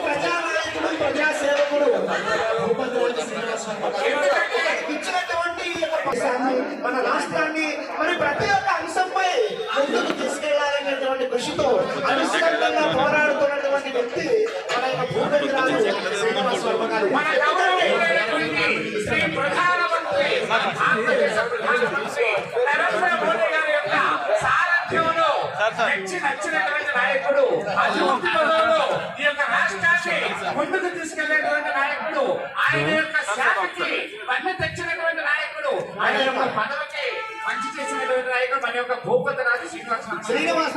ప్రజానాయకుడు ప్రజాసేవకుడు ఇచ్చినటువంటి మన రాష్ట్రాన్ని మరి ప్రతి ఒక్క అంశంపై ముందుకు తీసుకెళ్ళాలనేటువంటి కృషితో అనిశ్చితంగా పోరాడుతున్నటువంటి వ్యక్తి మన యొక్క భూపతి రాజు శ్రీనివాస వర్మ గారు మెచ్చి నచ్చినటువంటి నాయకుడు అభివృద్ధి పదంలో ఈ యొక్క రాష్ట్రాన్ని ముందుకు తీసుకెళ్ళేటువంటి నాయకుడు ఆయన యొక్క శాఖకి పన్ను తెచ్చినటువంటి నాయకుడు ఆయన యొక్క పదవికి మంచి చేసినటువంటి నాయకుడు మన యొక్క భూపతి రాజు శ్రీనివాస శ్రీనివాస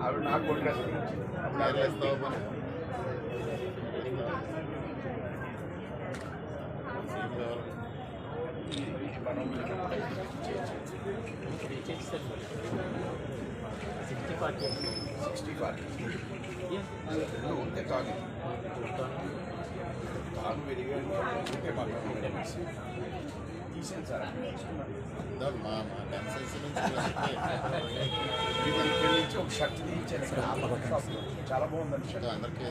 ఆవిడ నాకు కూడా సిక్స్టీ ఫార్టీ ఉంటే చాలు తాను విడిగా ఉంటే మాకు తీసాను సార్ మా మా కన్సెన్స్ నుంచి ఇక్కడి నుంచి ఒక షర్ట్ తీయించాను ఇక్కడ షాప్లో. చాలా బాగుందండి షర్ట్ అందరికీ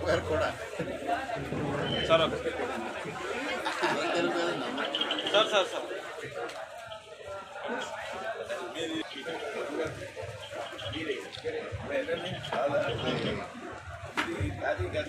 మేడం కూడా sir Telugu sir sir sir కాదు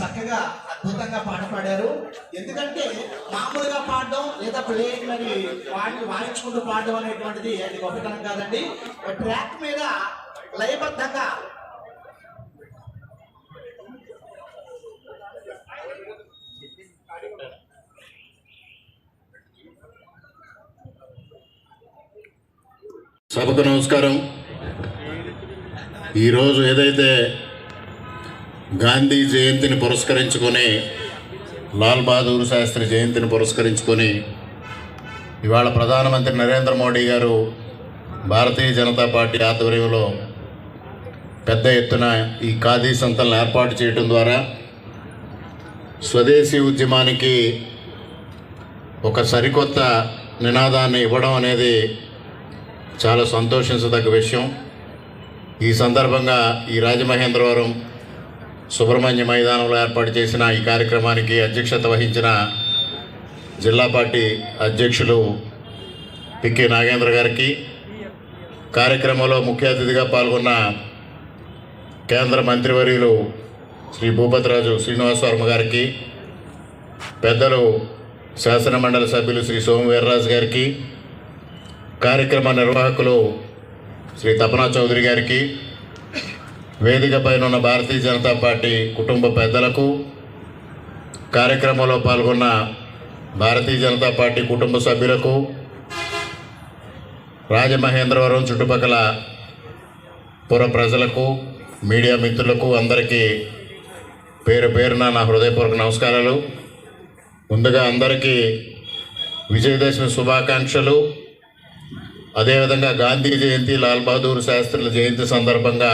చక్కగా అద్భుతంగా పాట పాడారు. ఎందుకంటే మామూలుగా పాడడం లేదా ప్లేయింగ్ అని వాటి వాయించుకుంటూ పాడడం అనేటువంటిది అది గొప్పతనం కాదండి. ట్రాక్ మీద లయబద్ధంగా సభకు నమస్కారం. ఈరోజు ఏదైతే గాంధీ జయంతిని పురస్కరించుకొని లాల్ బహదూర్ శాస్త్రి జయంతిని పురస్కరించుకొని ఇవాళ ప్రధానమంత్రి నరేంద్ర మోడీ గారు భారతీయ జనతా పార్టీ ఆధ్వర్యంలో పెద్ద ఎత్తున ఈ ఖాదీ సంతలను ఏర్పాటు చేయడం ద్వారా స్వదేశీ ఉద్యమానికి ఒక సరికొత్త నినాదాన్ని ఇవ్వడం అనేది చాలా సంతోషించదగ్గ విషయం. ఈ సందర్భంగా ఈ రాజమహేంద్రవరం సుబ్రహ్మణ్య మైదానంలో ఏర్పాటు చేసిన ఈ కార్యక్రమానికి అధ్యక్షత వహించిన జిల్లా పార్టీ అధ్యక్షులు పిక్కి నాగేంద్ర గారికి కార్యక్రమంలో ముఖ్య అతిథిగా పాల్గొన్న కేంద్ర మంత్రివర్యులు శ్రీ భూపతిరాజు శ్రీనివాస వర్మ గారికి పెద్దలు శాసనమండలి సభ్యులు శ్రీ సోమవీర్రాజు గారికి కార్యక్రమ నిర్వాహకులు శ్రీ తపనా చౌదరి గారికి వేదిక పైన ఉన్న భారతీయ జనతా పార్టీ కుటుంబ పెద్దలకు కార్యక్రమంలో పాల్గొన్న భారతీయ జనతా పార్టీ కుటుంబ సభ్యులకు రాజమహేంద్రవరం చుట్టుపక్కల పుర ప్రజలకు మీడియా మిత్రులకు అందరికీ పేరు పేరున నా హృదయపూర్వక నమస్కారాలు. ముందుగా అందరికీ విజయదశమి శుభాకాంక్షలు. అదేవిధంగా గాంధీ జయంతి లాల్ బహదూర్ శాస్త్రుల జయంతి సందర్భంగా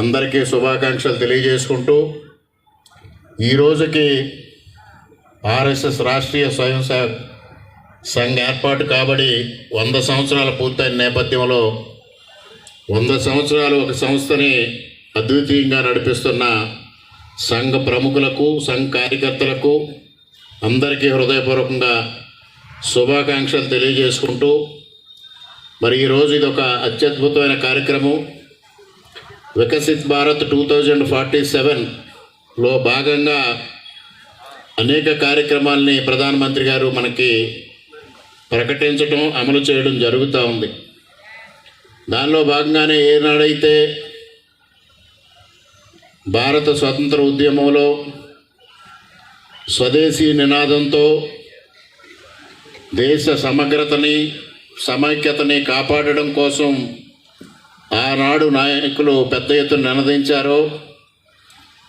అందరికీ శుభాకాంక్షలు తెలియజేసుకుంటూ ఈ రోజుకి ఆర్ఎస్ఎస్ రాష్ట్రీయ స్వయం సేవక్ సంఘ్ ఏర్పాటు కాబడి వంద సంవత్సరాలు పూర్తయిన నేపథ్యంలో వంద సంవత్సరాలు ఒక సంస్థని అద్వితీయంగా నడిపిస్తున్న సంఘ ప్రముఖులకు సంఘ కార్యకర్తలకు అందరికీ హృదయపూర్వకంగా శుభాకాంక్షలు తెలియజేసుకుంటూ మరి ఈరోజు ఇది ఒక అత్యద్భుతమైన కార్యక్రమం. Viksit Bharat two thousand forty సెవెన్లో భాగంగా అనేక కార్యక్రమాల్ని ప్రధానమంత్రి గారు మనకి ప్రకటించడం అమలు చేయడం జరుగుతూ ఉంది. దానిలో భాగంగానే ఏనాడైతే భారత స్వతంత్ర ఉద్యమంలో స్వదేశీ నినాదంతో దేశ సమగ్రతని సమైక్యతని కాపాడడం కోసం ఆనాడు నాయకులు పెద్ద ఎత్తున నినదించారో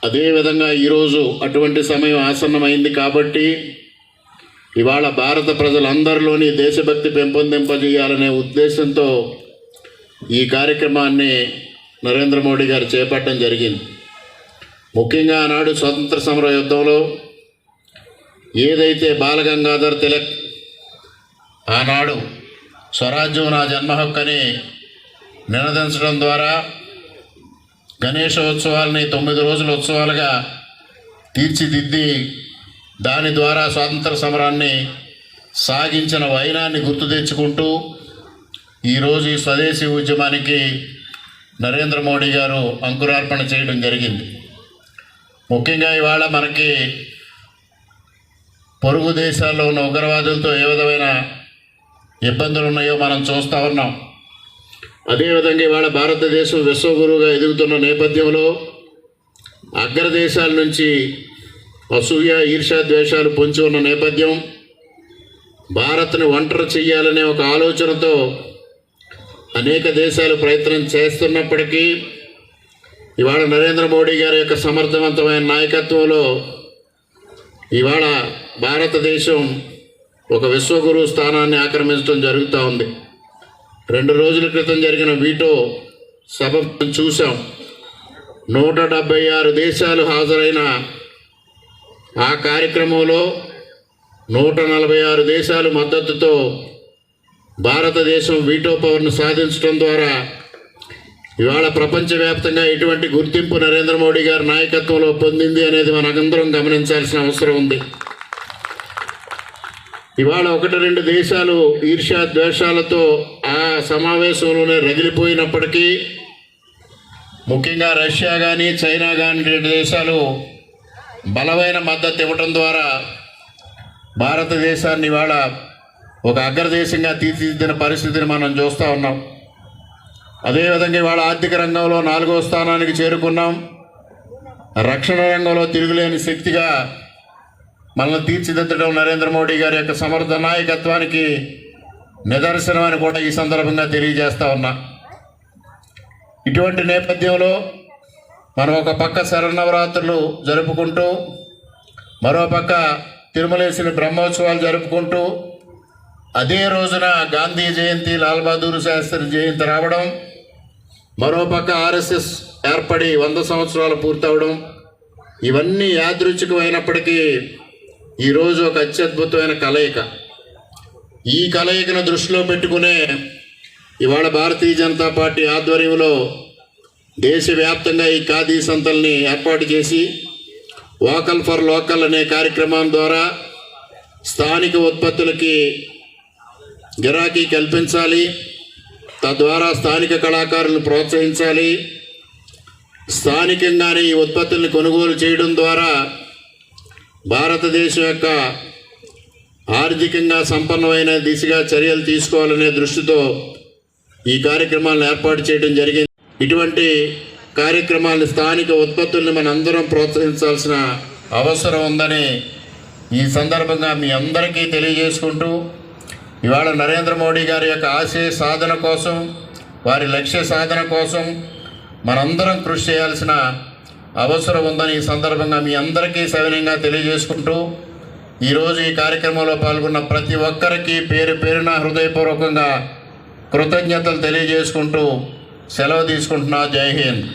అదేవిధంగా ఈరోజు అటువంటి సమయం ఆసన్నమైంది కాబట్టి ఇవాళ భారత ప్రజలందరిలోని దేశభక్తి పెంపొందింపజేయాలనే ఉద్దేశంతో ఈ కార్యక్రమాన్ని నరేంద్ర మోడీ గారు చేపట్టడం జరిగింది. ముఖ్యంగా ఆనాడు స్వతంత్ర సమర యుద్ధంలో ఏదైతే బాలగంగాధర్ తిలక్ ఆనాడు స్వరాజ్యం నా జన్మ హక్కని నినదించడం ద్వారా గణేష ఉత్సవాలని తొమ్మిది రోజుల ఉత్సవాలుగా తీర్చిదిద్ది దాని ద్వారా స్వాతంత్ర సమరాన్ని సాగించిన వైనాన్ని గుర్తు తెచ్చుకుంటూ ఈరోజు ఈ స్వదేశీ ఉద్యమానికి నరేంద్ర మోడీ గారు అంకురార్పణ చేయడం జరిగింది. ముఖ్యంగా ఇవాళ మనకి పొరుగు దేశాల్లో ఉన్న ఉగ్రవాదులతో ఏ విధమైన ఇబ్బందులు ఉన్నాయో మనం చూస్తూ ఉన్నాం. అదేవిధంగా ఇవాళ భారతదేశం విశ్వగురువుగా ఎదుగుతున్న నేపథ్యంలో అగ్రదేశాల నుంచి అసూయ ఈర్ష్యా ద్వేషాలు పొంచి ఉన్న నేపథ్యం భారత్ని ఒంటరి చేయాలనే ఒక ఆలోచనతో అనేక దేశాలు ప్రయత్నం చేస్తున్నప్పటికీ ఇవాళ నరేంద్ర మోడీ గారి యొక్క సమర్థవంతమైన నాయకత్వంలో ఇవాళ భారతదేశం ఒక విశ్వగురు స్థానాన్ని ఆక్రమించడం జరుగుతూ ఉంది. రెండు రోజుల క్రితం జరిగిన వీటో సభ చూసాం నూట డెబ్బై ఆరు దేశాలు హాజరైన ఆ కార్యక్రమంలో నూట నలభై ఆరు దేశాలు మద్దతుతో భారతదేశం వీటో పవర్ను సాధించడం ద్వారా ఇవాళ ప్రపంచవ్యాప్తంగా ఎటువంటి గుర్తింపు నరేంద్ర మోడీ గారి నాయకత్వంలో పొందింది అనేది మనందరం గమనించాల్సిన అవసరం ఉంది. ఇవాళ ఒకటి రెండు దేశాలు ఈర్ష్యా ద్వేషాలతో ఆ సమావేశంలోనే రగిలిపోయినప్పటికీ ముఖ్యంగా రష్యా కానీ చైనా కానీ రెండు దేశాలు బలమైన మద్దతు ఇవ్వటం ద్వారా భారతదేశాన్ని ఇవాళ ఒక అగ్రదేశంగా తీర్చిదిద్దిన పరిస్థితిని మనం చూస్తూ ఉన్నాం. అదేవిధంగా ఇవాళ ఆర్థిక రంగంలో నాలుగో స్థానానికి చేరుకున్నాం. రక్షణ రంగంలో తిరుగులేని శక్తిగా మనల్ని తీర్చిదిద్దడం నరేంద్ర మోడీ గారి యొక్క సమర్థ నాయకత్వానికి నిదర్శనం అని కూడా ఈ సందర్భంగా తెలియజేస్తా ఉన్నా. ఇటువంటి నేపథ్యంలో మనం ఒక పక్క శరణవరాత్రులు జరుపుకుంటూ మరోపక్క తిరుమలేసిన బ్రహ్మోత్సవాలు జరుపుకుంటూ అదే రోజున గాంధీ జయంతి లాల్ బహదూర్ శాస్త్రి జయంతి రావడం మరోపక్క ఆర్ఎస్ఎస్ ఏర్పడి వంద సంవత్సరాలు పూర్తవడం ఇవన్నీ యాదృచ్ఛికమైనప్పటికీ ఈరోజు ఒక అత్యద్భుతమైన కలయిక. ఈ కలయికను దృష్టిలో పెట్టుకునే ఇవాళ భారతీయ జనతా పార్టీ ఆధ్వర్యంలో దేశవ్యాప్తంగా ఈ ఖాదీ సంతల్ని ఏర్పాటు చేసి వోకల్ ఫర్ లోకల్ అనే కార్యక్రమం ద్వారా స్థానిక ఉత్పత్తులకి గిరాకీ కల్పించాలి తద్వారా స్థానిక కళాకారులను ప్రోత్సహించాలి స్థానికంగానే ఈ ఉత్పత్తుల్ని కొనుగోలు చేయడం ద్వారా భారతదేశం యొక్క ఆర్థికంగా సంపన్నమైన దిశగా చర్యలు తీసుకోవాలనే దృష్టితో ఈ కార్యక్రమాలను ఏర్పాటు చేయడం జరిగింది. ఇటువంటి కార్యక్రమాలను స్థానిక ఉత్పత్తుల్ని మనందరం ప్రోత్సహించాల్సిన అవసరం ఉందని ఈ సందర్భంగా మీ అందరికీ తెలియజేసుకుంటూ ఇవాళ నరేంద్ర మోడీ గారి యొక్క ఆశయ సాధన కోసం వారి లక్ష్య సాధన కోసం మనందరం కృషి చేయాల్సిన అవసరం ఉందని ఈ సందర్భంగా మీ అందరికీ సవినయంగా తెలియజేసుకుంటూ ఈరోజు ఈ కార్యక్రమంలో పాల్గొన్న ప్రతి ఒక్కరికి పేరు పేరున హృదయపూర్వకంగా కృతజ్ఞతలు తెలియజేసుకుంటూ సెలవు తీసుకుంటున్నా. జై హింద్.